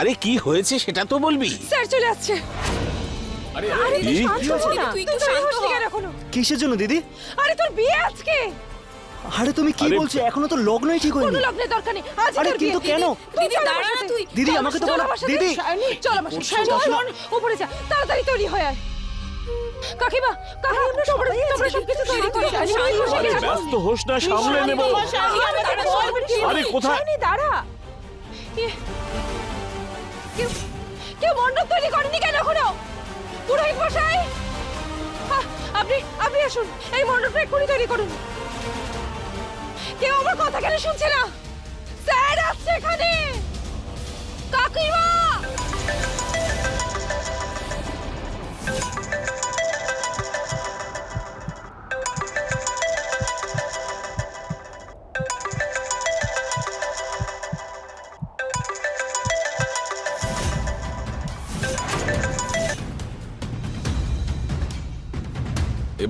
আরে কি হয়েছে সেটা তো বলবি? স্যার চলে আসছে। আরে তুই শান্ত হ না। তুই একটু শান্ত হ। এখনও। কিসের জন্য দিদি? আরে তোর বিয়ে আজকে। আরে তুমি কি বলছো? এখনও তো লগ্নই ঠিক হয়নি। কোনো লগ্নের দরকার নেই। আজ আরে কিন্তু কেন? তুই দিদি, দাঁড়া না তুই। দিদি, আমাকে তো বলো। দিদি। চল আমার সাথে। চল, উপরে যা। তাড়াতাড়ি তৈরি হয়ে আয়। কাকিমা কাকা আমরা তোমরা তোমরা সবকিছু তৈরি করে। আরে ব্যস্ত হোস না সামলে নেব। আরে কোথায়? দাঁড়া। এ, কেউ কেউ মণ্ডপ তৈরি করেনি কেন এখনও? পুরোহিত মশাই? আপনি আপনি আসুন, এই মণ্ডপটা এক্ষুনি তৈরি করুন। কেউ আমার কথা কেন শুনছে না? স্যার, আসছে এখানে! কাকিমা!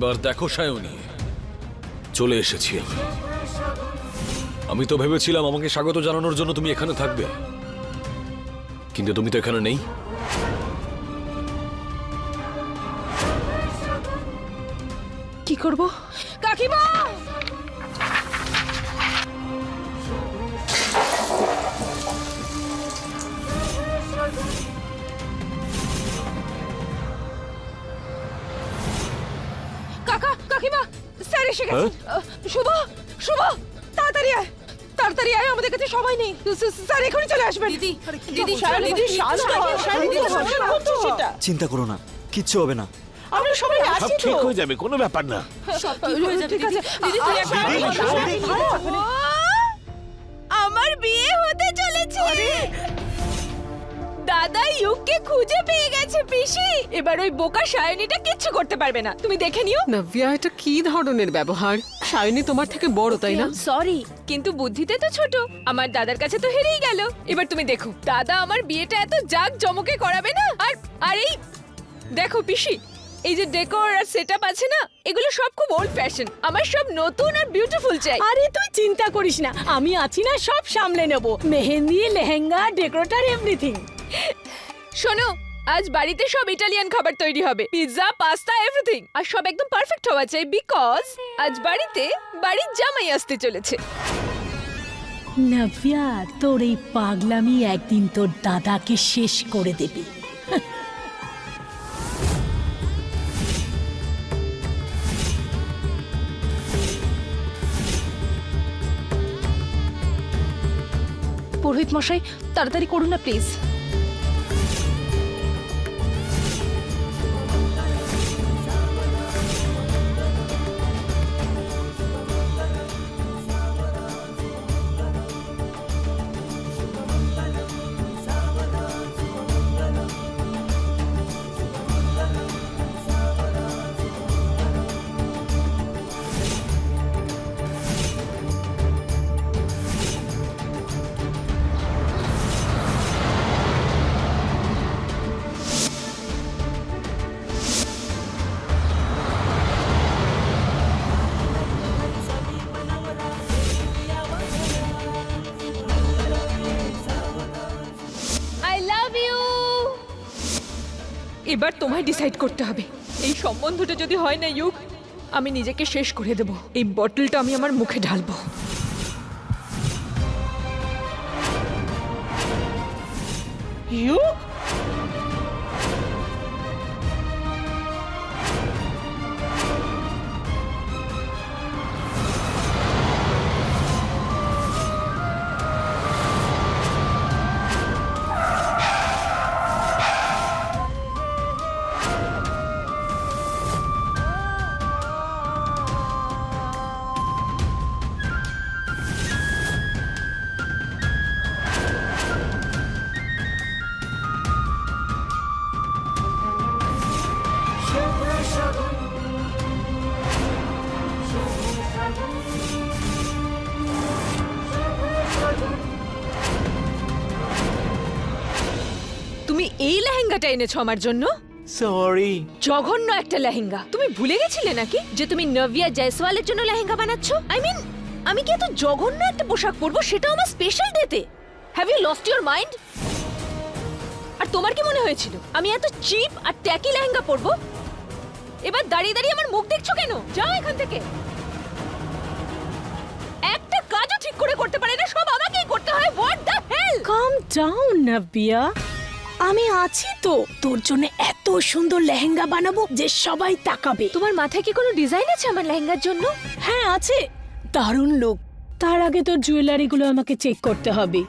এবার দেখো সায়নী। চলে এসেছি আমি। আমি তো ভেবেছিলাম আমাকে স্বাগত জানানোর জন্য তুমি এখানে থাকবে। কিন্তু তুমি তো এখানে নেই। কি করব? কাকিমা! কাকা এসে গেছে শুভ শুভ তাড়াতাড়ি আয় তাড়াতাড়ি আয় আমাদের কাছে সময় নেই স্যার এখনই চলে আসবেন দিদি দিদি দিদি চিন্তা করো না কিচ্ছু হবে না আমরা সবাই সব আছি তো ঠিক হয়ে যাবে কোনো ব্যাপার না সব ঠিক হয়ে যাবে দিদি আছে। দিদি তুই একটা। আমার বিয়ে হতে চলেছে দাদা ইউকে খুঁজে পেয়ে গেছে পিসি। এবার ওই বোকা সায়নীটা কিচ্ছু করতে পারবে না। তুমি দেখে নিও। নব্যা এটা কি ধরনের ব্যবহার? সায়নী তোমার থেকে বড় তাই না? সরি কিন্তু বুদ্ধিতে তো ছোট। আমার দাদার কাছে তো হেরেই গেল। এবার তুমি দেখো দাদা আমার বিয়েটা এত জাক জমকে করাবে না। আর আর এই দেখো পিসি এই যে ডেকোর আর সেটআপ আছে না এগুলো সব খুব ওল্ড ফ্যাশন আমার সব নতুন আর বিউটিফুল চাই। আরে তুই চিন্তা করিস না আমি আছি না সব সামলে নেব। মেহেন্দি লেহেঙ্গা ডেকোরেটর এভরিথিং শোনো আজ বাড়িতে সব ইটালিয়ান খাবার তৈরি হবে। পিৎজা পাস্তা এভরিথিং আর সব একদম পারফেক্ট হওয়া চাই বিকজ আজ বাড়িতে বাড়ির জামাই আসতে চলেছে। নব্যা তোর এই পাগলামি একদিন তোর দাদাকে শেষ করে দেবে। পুরোহিত মশাই তাড়াতাড়ি করুন না প্লিজ এবার তোমায় ডিসাইড করতে হবে। এই সম্বন্ধটা যদি হয় না, ইউক, আমি নিজেকে শেষ করে দেব। এই বটলটা আমি আমার মুখে ঢালবো। ইউক? এই লেহেঙ্গাটা এনেছো আমার জন্য? সরি জঘন্য একটা লেহেঙ্গা। তুমি ভুলে গেছিলে নাকি যে তুমি নভিয়া জয়সওয়ালের জন্য লেহেঙ্গা বানাচ্ছ? আই মিন আমি কি এত জঘন্য একটা পোশাক পরবো সেটা আমার স্পেশাল ডেতে have you lost your mind আর তোমার কি মনে হয়েছিল? আমি এত চিপ আর ট্যাকি লেহেঙ্গা পরবো? এবার দাঁড়িয়ে দাঁড়িয়ে আমার মুখ দেখছ কেন? যাও এখান থেকে। একটা কাজও ঠিক করে করতে পারে না সব আমাকেই করতে হয়। What the hell calm down Nabia আমি আছি তো। তোর জন্য এত সুন্দর লেহেঙ্গা বানাবো যে সবাই তাকাবে। তোমার মাথায় কি কোনো ডিজাইন আছে আমার লেহেঙ্গার জন্য? হ্যাঁ আছে। দারুণ লুক তার আগে তোর জুয়েলারিগুলো আমাকে চেক করতে হবে।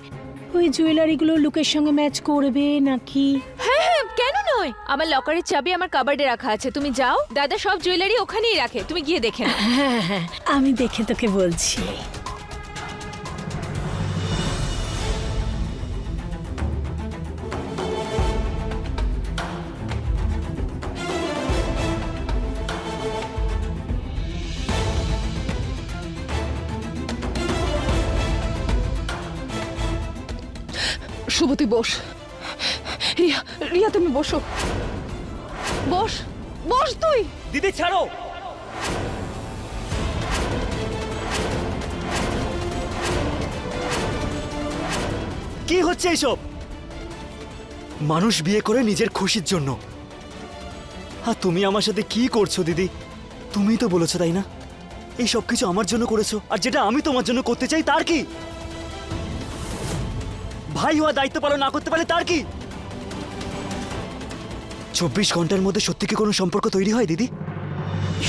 ওই জুয়েলারিগুলো লুকের সঙ্গে ম্যাচ করবে নাকি? হ্যাঁ হ্যাঁ কেন নয়? আমার লকারের চাবি আমার কাবার্ডে রাখা আছে। তুমি যাও। দাদা সব জুয়েলারি ওখানেই রাখে। তুমি গিয়ে দেখে নাও। হ্যাঁ হ্যাঁ আমি দেখে তোকে বলছি। শুভ, তুই বস। রিয়া রিয়া, তুমি বসো। বস বস তুই। দিদি, ছাড়ো। কি হচ্ছে এইসব? মানুষ বিয়ে করে নিজের খুশির জন্য। আর তুমি আমার সাথে কি করছ, দিদি? তুমিই তো বলেছ, তাই না? এই সব কিছু আমার জন্য করেছ, আর যেটা আমি তোমার জন্য করতে চাই, তার কি? ভাই হওয়া দায়িত্ব পালন না করতে পারলে তার কি? চব্বিশ ঘণ্টার মধ্যে সত্যি কি কোনো সম্পর্ক তৈরি হয় দিদি?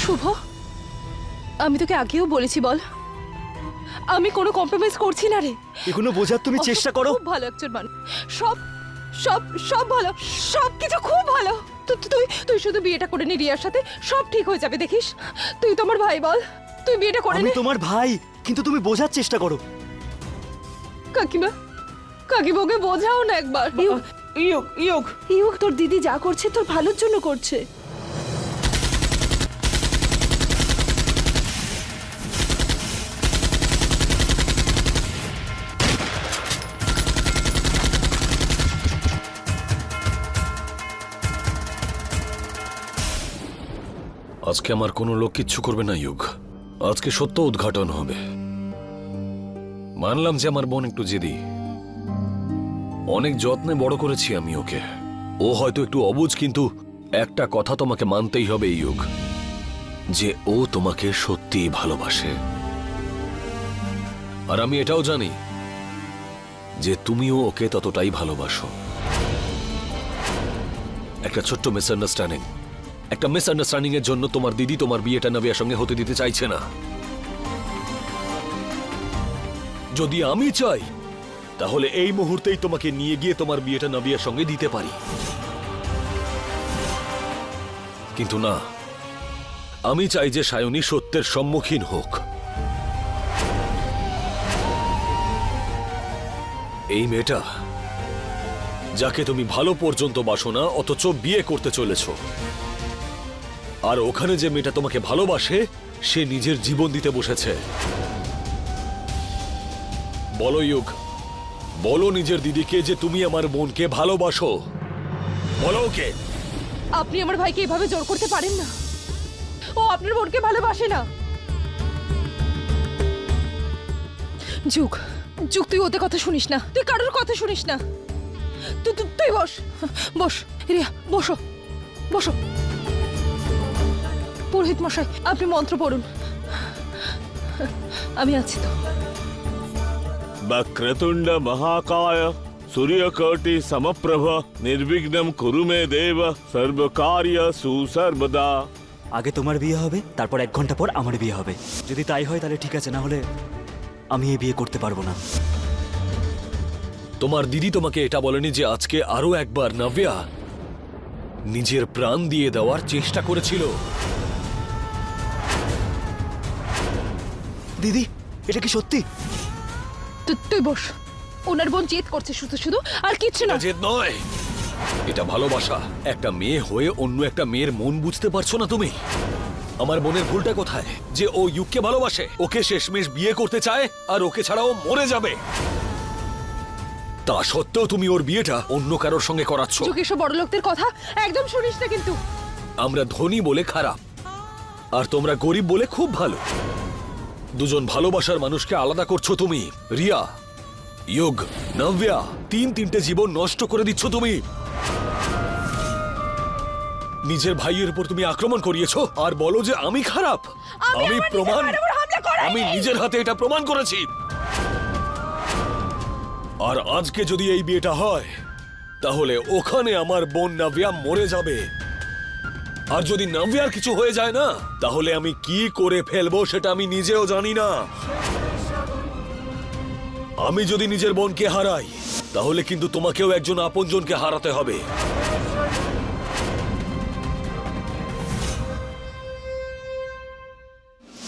শুভ আমি তোকে আগেও বলেছি বল। আমি কোনো কম্প্রোমাইজ করছি না রে। এগুলো বোঝার তুমি চেষ্টা করো। খুব ভালো একজন মানুষ। সব সব সব ভালো সব কিছু খুব ভালো। তুই তুই শুধু বিয়েটা করে নি রিয়ার সাথে সব ঠিক হয়ে যাবে দেখিস? তুই তো আমার ভাই বল। তুই বিয়েটা করে আমি নে। তোমার ভাই কিন্তু তুমি বোঝার চেষ্টা করো। কাকিমা কাকিমাকে বোঝাও না একবার। ইয়োগ ইয়োগ ইউক। তোর দিদি যা করছে তোর ভালোর জন্য করছে। আজকে আমার কোনো লোক কিচ্ছু করবে না ইউগ আজকে সত্য উদ্ঘাটন হবে। মানলাম যে আমার বোন একটু জেদি। অনেক যত্নে বড় করেছি আমি ওকে। ও হয়তো একটু অবুজ, কিন্তু একটা কথা তোমাকে মানতেই হবে ইউগ, যে ও তোমাকে সত্যি ভালোবাসে। আর আমি এটাও জানি যে তুমিও ওকে ততটাই ভালোবাসো। একটা ছোট্ট মিসআন্ডারস্ট্যান্ডিং একটা মিসআন্ডারস্ট্যান্ডিং এর জন্য তোমার দিদি তোমার বিয়েটা নাবিয়ার সঙ্গে হতে দিতে চাইছে না। যদি আমি চাই তাহলে এই মুহূর্তেই তোমাকে নিয়ে গিয়ে তোমার বিয়েটা নাবিয়ার সঙ্গে দিতে পারি। কিন্তু না, আমি চাই যে সায়নী সত্যের সম্মুখীন হোক। এই মেয়েটা, যাকে তুমি ভালো পর্যন্ত বাসো না, অথচ বিয়ে করতে চলেছ। আর ওখানে যে মেয়েটা তোমাকে ভালোবাসে, সে নিজের জীবন দিতে বসেছে। বলো বলো নিজের দিদিকে যে তুমি আমার বোনকে ভালোবাসো। বলো ওকে। আপনি আমার ভাইকে এভাবে জোর করতে পারেন না। ও আপনার বোনকে ভালোবাসে না। যুগ যুগ, তুই ওদের কথা শুনিস না। তুই কারোর কথা শুনিস না। তুই বস। বস, রিয়া, বসো। বসো। পুরোহিত মশাই, আপনি মন্ত্র পড়ুন। আমি আছি তো। వక్రతుండ మహాకాయ సూర్యకోటి సమప్రభ নির্বিঘ্নম কুরু মে দেব সর্বকার্য সুসর্বদা আগে তোমার বিয়ে হবে তারপর এক ঘণ্টা পর আমার বিয়ে হবে যদি তাই হয় তাহলে ঠিক আছে না হলে আমি এই বিয়ে করতে পারব না তোমার দিদি তোমাকে এটা বলেনি যে আজকে আরও একবার নব্যা নিজের প্রাণ দিয়ে দেওয়ার চেষ্টা করেছিল। দিদি এটা কি সত্যি? তুই- তুই বস। ওনার বোন জেদ করছে শুধু শুধু আর কিচ্ছু না। জেদ নয়। এটা ভালোবাসা। একটা মেয়ে হয়ে অন্য একটা মেয়ের মন বুঝতে পারছ না তুমি? আমার বোনের ভুলটা কোথায়? যে ও ভালোবাসে ওকে শেষমেশ বিয়ে করতে চায় আর ওকে ছাড়াও মরে যাবে। তা সত্ত্বেও তুমি ওর বিয়েটা অন্য কারোর সঙ্গে করাচ্ছ। বড় লোকদের কথা একদম শুনিস না কিন্তু। আমরা ধনী বলে খারাপ আর তোমরা গরিব বলে খুব ভালো। দুজন ভালোবাসার মানুষকে আলাদা করছ তুমি। রিয়া ইয়োগ নব্যা তিন তিনটে জীবন নষ্ট করে দিচ্ছ তুমি। নিজের ভাইয়ের উপর তুমি আক্রমণ করিয়েছো আর বলো যে আমি খারাপ। আমি প্রমাণ। আমি নিজের হাতে এটা প্রমাণ করেছি। আর আজকে যদি এই বিয়েটা হয় তাহলে ওখানে আমার বোন নাভিয়া মরে যাবে। আর যদি নাভিয়ার কিছু হয়ে যায় না, তাহলে আমি কি করে ফেলব সেটা আমি নিজেও জানি না। আমি যদি নিজের বোনকে হারাই, তাহলে কিন্তু তোমাকেও একজন আপনজনকে হারাতে হবে।